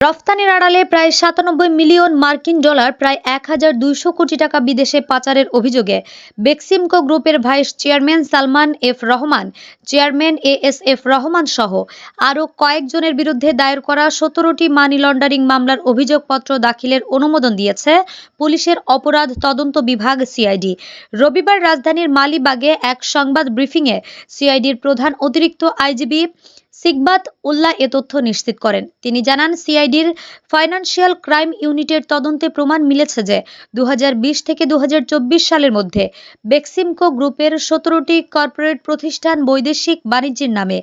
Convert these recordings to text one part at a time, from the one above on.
রফতানির আড়ালে প্রায় সাতানব্বই মিলিয়ন মার্কিন ডলার, প্রায় এক হাজার দুইশো কোটি টাকা বিদেশে পাচারের অভিযোগে বেক্সিমকো গ্রুপের vice chairman Salman F Rahman, chairman A S F Rahman সহ আরও কয়েকজনের বিরুদ্ধে দায়ের করা সতেরোটি মানি লন্ডারিং মামলার অভিযোগপত্র দাখিলের অনুমোদন দিয়েছে পুলিশের অপরাধ তদন্ত বিভাগ সিআইডি। রবিবার রাজধানীর মালিবাগে এক সংবাদ ব্রিফিংয়ে সিআইডির প্রধান অতিরিক্ত আইজিবি সিকবাত উল্লাহ এ তথ্য নিশ্চিত করেন। তিনি জানান, সিআইডির ফাইন্যান্সিয়াল ক্রাইম ইউনিটের তদন্তে প্রমাণ মিলেছে যে দু থেকে দু সালের মধ্যে বেক্সিমকো গ্রুপের সতেরোটি কর্পোরেট প্রতিষ্ঠান বৈদেশিক বাণিজ্যের নামে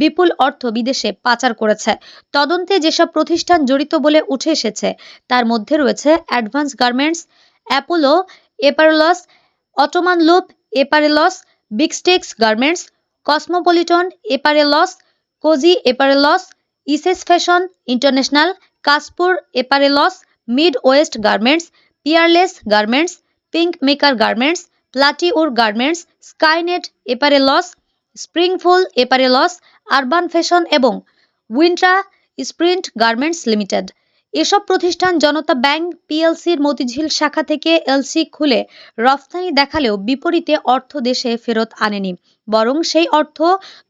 বিপুল অর্থ বিদেশে পাচার করেছে। তদন্তে যেসব প্রতিষ্ঠান জড়িত বলে উঠে এসেছে, তার মধ্যে রয়েছে advance garments, Apollo, Apparels, Ottoman loop, এপারেলস, বিগস্টেক্স garments, Cosmopolitan, এপারেলস cosy এপারেলস, ইসেস fashion international কাসপুর এপারেলস mid West garments, Peerless garments, pink maker garments প্লাটিউর গার্মেন্টস, স্কাইনেট এপারেলস, স্প্রিংফুল এপারেলস, আরবান ফ্যাশন এবং উইন্ট্রা স্প্রিন্ট গার্মেন্টস লিমিটেড। এসব প্রতিষ্ঠান জনতা ব্যাংক, পিএলসির মতিঝিল শাখা থেকে এলসি খুলে রফতানি দেখালেও বিপরীতে অর্থ দেশে ফেরত আনেনি। বরং সেই অর্থ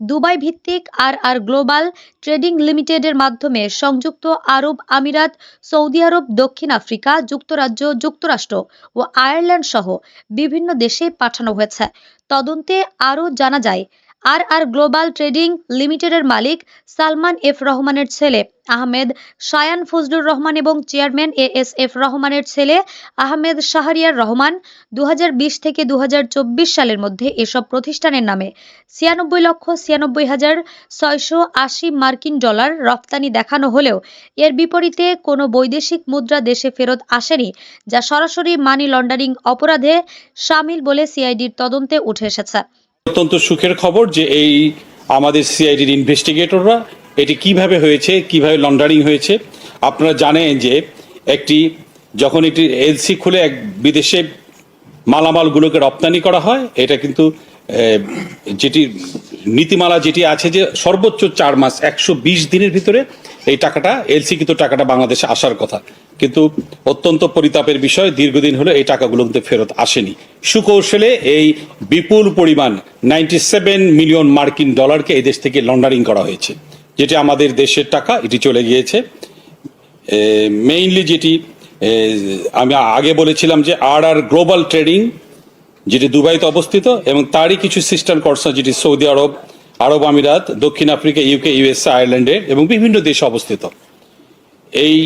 দুবাই ভিত্তিক আর আর গ্লোবাল ট্রেডিং লিমিটেডের মাধ্যমে সংযুক্ত আরব আমিরাত, সৌদি আরব, দক্ষিণ আফ্রিকা, যুক্তরাজ্য, যুক্তরাষ্ট্র ও আয়ারল্যান্ড সহ বিভিন্ন দেশে পাঠানো হয়েছে। তদন্তে আরও জানা যায় আর আর গ্লোবাল ট্রেডিং লিমিটেডের মালিক সালমান এফ রহমানের ছেলে আহমেদ শায়ান ফজলুর রহমান এবং চেয়ারম্যান এ এস এফ রহমানের ছেলে আহমেদ শাহরিয়ার রহমান দু হাজার বিশ থেকে দু হাজার চব্বিশ সালের মধ্যে এসব প্রতিষ্ঠানের নামে ছিয়ানব্বই লক্ষ ছিয়ানব্বই হাজার ছয়শো আশি মার্কিন ডলার রফতানি দেখানো হলেও এর বিপরীতে কোনো বৈদেশিক মুদ্রা দেশে ফেরত আসেনি, যা সরাসরি মানি লন্ডারিং অপরাধে সামিল বলে সিআইডির তদন্তে উঠে এসেছে। অত্যন্ত সুখের খবর যে এই আমাদের সিআইডির ইনভেস্টিগেটররা এটি কীভাবে হয়েছে, কীভাবে লন্ডারিং হয়েছে। আপনারা জানেন যে একটি, যখন একটি এলসি খুলে এক বিদেশে মালামালগুলোকে রপ্তানি করা হয়, এটা কিন্তু যেটি, নীতিমালা যেটি আছে যে সর্বোচ্চ চার মাস, একশো বিশ দিনের ভিতরে এই টাকাটা এলসি কিন্তু টাকাটা বাংলাদেশে আসার কথা। কিন্তু অত্যন্ত পরিতাপের বিষয়, দীর্ঘদিন হলো এই টাকাগুলো কিন্তু ফেরত আসেনি। সুকৌশলে এই বিপুল পরিমাণ নাইনটি সেভেন মিলিয়ন মার্কিন ডলারকে এই দেশ থেকে লন্ডারিং করা হয়েছে। যেটি আমাদের দেশের টাকা, এটি চলে গিয়েছে। মেইনলি যেটি আমি আগে বলেছিলাম যে আর আর গ্লোবাল ট্রেডিং যেটি দুবাইতে অবস্থিত, এবং তারই কিছু সিস্টার কর্সা যেটি সৌদি আরব আরব আমিরাত, দক্ষিণ আফ্রিকা ইউকে ইউএসএ আয়ারল্যান্ডে এবং বিভিন্ন দেশে অবস্থিত। এই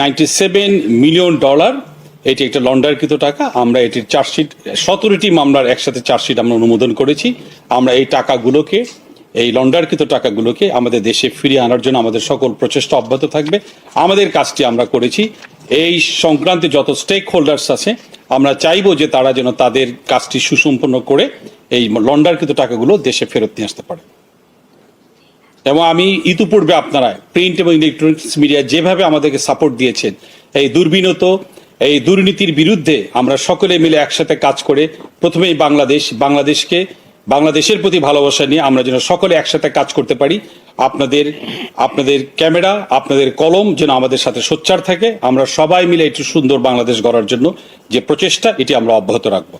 নাইনটি সেভেন মিলিয়ন ডলার এটি একটা লন্ডারকৃত টাকা। আমরা এটির চার্জশিট, সতেরোটি মামলার একসাথে চার্জশিট আমরা অনুমোদন করেছি। আমরা এই টাকাগুলোকে, এই লন্ডারকৃত টাকাগুলোকে আমাদের দেশে ফিরিয়ে আনার জন্য আমাদের সকল প্রচেষ্টা অব্যাহত থাকবে। আমাদের কাজটি আমরা করেছি। এই সংক্রান্তে যত স্টেক হোল্ডার্স আছে, আমরা চাইব যে তারা যেন তাদের কাজটি সুসম্পন্ন করে এই লন্ডারকৃত টাকাগুলো দেশে ফেরত নিয়ে আসতে পারে। এবং আমি ইতিপূর্বে আপনারা প্রিন্ট এবং ইলেকট্রনিক্স মিডিয়া যেভাবে আমাদেরকে সাপোর্ট দিয়েছেন, এই দুর্বিনত, এই দুর্নীতির বিরুদ্ধে আমরা সকলে মিলে একসাথে কাজ করে প্রথমেই বাংলাদেশ, বাংলাদেশকে, বাংলাদেশের প্রতি ভালোবাসা নিয়ে আমরা যেন সকলে একসাথে কাজ করতে পারি। আপনাদের আপনাদের ক্যামেরা, আপনাদের কলম যেন আমাদের সাথে সোচ্চার থাকে। আমরা সবাই মিলে একটু সুন্দর বাংলাদেশ গড়ার জন্য যে প্রচেষ্টা, এটি আমরা অব্যাহত রাখব।